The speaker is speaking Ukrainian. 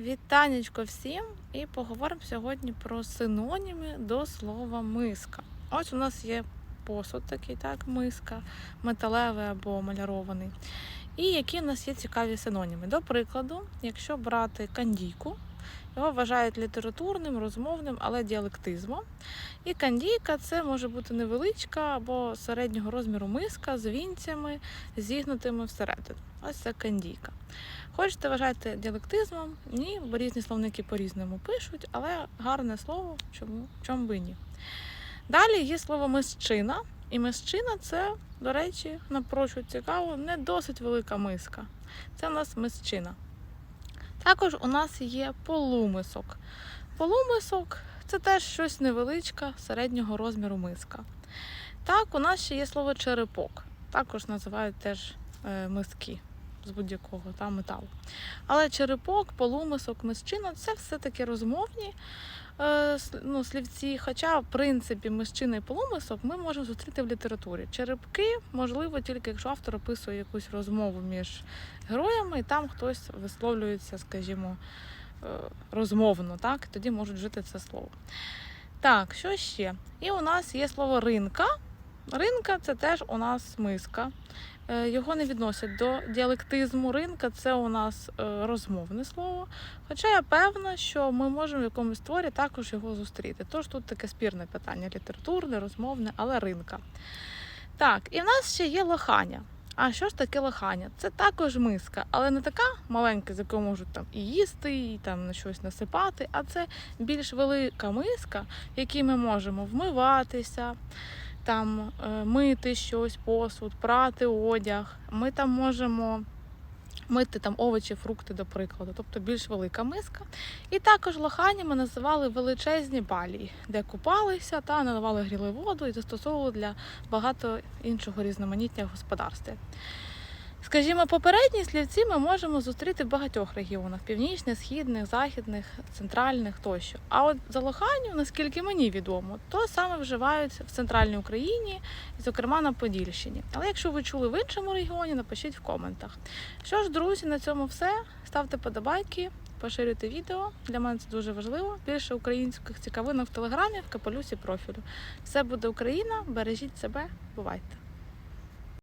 Вітанечко всім! І поговоримо сьогодні про синоніми до слова миска. Ось у нас є посуд такий, так, миска, металевий або малярований. І які в нас є цікаві синоніми. До прикладу, якщо брати кандійку, його вважають літературним, розмовним, але діалектизмом. І кандійка це може бути невеличка або середнього розміру миска з вінцями, зігнутими всередину. Ось це кандійка. Хочете вважати діалектизмом? Ні, бо різні словники по-різному пишуть, але гарне слово, чому чому би ні. Далі є слово мисчина. І мисчина це, до речі, напрочуд цікаво, не досить велика миска. Це у нас мисчина. Також у нас є полумисок. Полумисок це теж щось невеличке, середнього розміру миска. Так, у нас ще є слово черепок. Також називають теж е, миски з будь-якого там металу. Але черепок, полумисок, мисчина це все-таки розмовні е, ну, слівці. Хоча, в принципі, мисчина і полумисок ми можемо зустріти в літературі. Черепки, можливо, тільки якщо автор описує якусь розмову між героями, і там хтось висловлюється, скажімо, е, розмовно, так, тоді можуть вжити це слово. Так, що ще? І у нас є слово ринка. Ринка це теж у нас миска. Е, Його не відносять до діалектизму. Ринка це у нас е, розмовне слово. Хоча я певна, що ми можемо в якомусь творі також його зустріти. Тож тут таке спірне питання: літературне, розмовне, але ринка. Так, і в нас ще є лоханя. А що ж таке лоханя? Це також миска, але не така маленька, з якою можуть там і їсти, і там на щось насипати, а це більш велика миска, в якій ми можемо вмиватися, там е, мити щось, посуд, прати одяг. Ми там можемо мити там овочі, фрукти, до прикладу, тобто більш велика миска. І також лоханями називали величезні балії, де купалися та наливали гріли воду і застосовували для багато іншого різноманіття в господарстві. Скажімо, попередні слівці ми можемо зустріти в багатьох регіонах: північних, східних, західних, центральних тощо. А от за лоханю, наскільки мені відомо, то саме вживають в центральній Україні, зокрема на Подільщині. Але якщо ви чули в іншому регіоні, напишіть в коментах. Що ж, друзі, на цьому все. Ставте подобайки, поширюйте відео. Для мене це дуже важливо. Більше українських цікавинок в телеграмі, в капелюсі профілю. Все буде Україна, бережіть себе, бувайте!